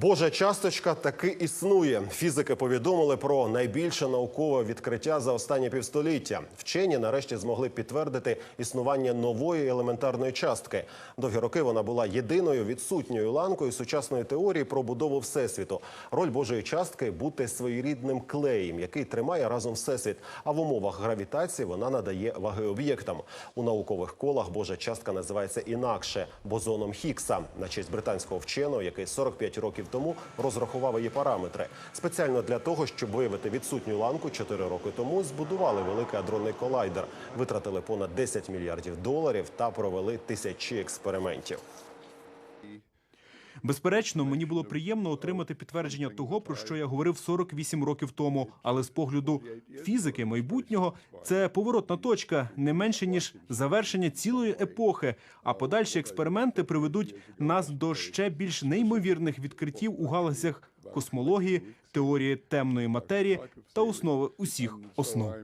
Божа часточка таки існує. Фізики повідомили про найбільше наукове відкриття за останні півстоліття. Вчені нарешті змогли підтвердити існування нової елементарної частки. Довгі роки вона була єдиною відсутньою ланкою сучасної теорії про будову всесвіту. Роль Божої частки бути своєрідним клеєм, який тримає разом всесвіт. А в умовах гравітації вона надає ваги об'єктам. У наукових колах Божа частка називається інакше бозоном Хіггса на честь британського вченого, який 45 років тому розрахував її параметри. Спеціально для того, щоб виявити відсутню ланку, 4 роки тому збудували великий адронний колайдер, витратили понад 10 мільярдів доларів та провели тисячі експериментів. Безперечно, мені було приємно отримати підтвердження того, про що я говорив 48 років тому. Але з погляду фізики майбутнього це поворотна точка, не менше ніж завершення цілої епохи. А подальші експерименти приведуть нас до ще більш неймовірних відкриттів у галузях космології, теорії темної матерії та основи усіх основ.